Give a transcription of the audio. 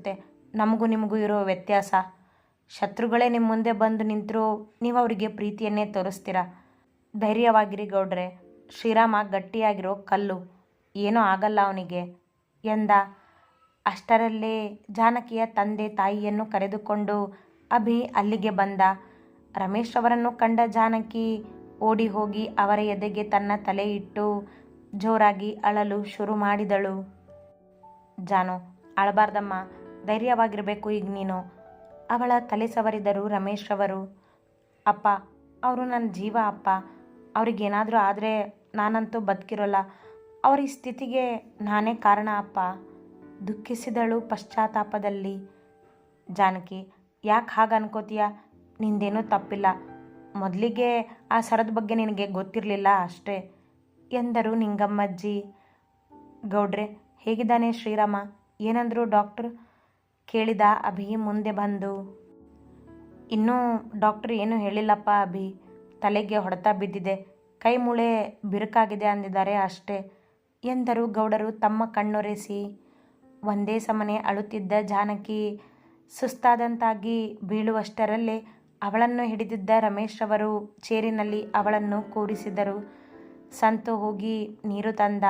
ಮತ್ತೆ ನಮಗೂ ನಿಮಗೂ ಇರೋ ವ್ಯತ್ಯಾಸ. ಶತ್ರುಗಳೇ ನಿಮ್ಮ ಮುಂದೆ ಬಂದು ನಿಂತರೂ ನೀವು ಅವರಿಗೆ ಪ್ರೀತಿಯನ್ನೇ ತೋರಿಸ್ತೀರ? ಧೈರ್ಯವಾಗಿರಿ ಗೌಡ್ರೆ. ಶ್ರೀರಾಮ ಗಟ್ಟಿಯಾಗಿರೋ ಕಲ್ಲು. ಏನೂ ಆಗಲ್ಲ ಅವನಿಗೆ. ಎಂದ, ಅಷ್ಟರಲ್ಲೇ ಜಾನಕಿಯ ತಂದೆ ತಾಯಿಯನ್ನು ಕರೆದುಕೊಂಡು ಅಭಿ ಅಲ್ಲಿಗೆ ಬಂದ. ರಮೇಶ್ ಅವರನ್ನು ಕಂಡ ಜಾನಕಿ ಓಡಿ ಹೋಗಿ ಅವರ ಎದೆಗೆ ತನ್ನ ತಲೆ ಇಟ್ಟು ಜೋರಾಗಿ ಅಳಲು ಶುರು ಮಾಡಿದಳು. ಜಾನು, ಅಳಬಾರ್ದಮ್ಮ. ಧೈರ್ಯವಾಗಿರಬೇಕು ಈಗ ನೀನು. ಅವಳ ತಲೆ ಸವರಿದರು ರಮೇಶ್ ಅವರು. ಅಪ್ಪ, ಅವರು ನನ್ನ ಜೀವ ಅಪ್ಪ. ಅವ್ರಿಗೇನಾದರೂ ಆದರೆ ನಾನಂತೂ ಬದುಕಿರೋಲ್ಲ. ಅವರ ಈ ಸ್ಥಿತಿಗೆ ನಾನೇ ಕಾರಣ ಅಪ್ಪ. ದುಃಖಿಸಿದಳು ಪಶ್ಚಾತ್ತಾಪದಲ್ಲಿ. ಜಾನಕಿ, ಯಾಕೆ ಹಾಗೆ ಅನ್ಕೋತೀಯ? ನಿಂದೇನೂ ತಪ್ಪಿಲ್ಲ. ಮೊದಲಿಗೆ ಆ ಸರದ ಬಗ್ಗೆ ನಿನಗೆ ಗೊತ್ತಿರಲಿಲ್ಲ ಅಷ್ಟೇ ಎಂದರು ನಿಂಗಮ್ಮಜ್ಜಿ. ಗೌಡ್ರೆ, ಹೇಗಿದ್ದಾನೆ ಶ್ರೀರಾಮ? ಏನಂದರು ಡಾಕ್ಟ್ರ್? ಕೇಳಿದ ಅಭಿ ಮುಂದೆ ಬಂದು, ಇನ್ನೂ ಡಾಕ್ಟ್ರ್ ಏನೂ ಹೇಳಿಲ್ಲಪ್ಪ ಅಭಿ. ತಲೆಗೆ ಹೊಡೆತ ಬಿದ್ದಿದೆ. ಕೈ ಮೂಳೆ ಬಿರುಕಾಗಿದೆ ಅಂದಿದ್ದಾರೆ ಅಷ್ಟೇ. ಎಂದರು ಗೌಡರು ತಮ್ಮ ಕಣ್ಣೊರೆಸಿ. ಒಂದೇ ಸಮನೆ ಅಳುತ್ತಿದ್ದ ಜಾನಕಿ ಸುಸ್ತಾದಂತಾಗಿ ಬೀಳುವಷ್ಟರಲ್ಲೇ ಅವಳನ್ನು ಹಿಡಿದಿದ್ದ ರಮೇಶ್ ಅವರು ಚೇರಿನಲ್ಲಿ ಅವಳನ್ನು ಕೂರಿಸಿದರು. ಸಂತು ಹೋಗಿ ನೀರು ತಂದ.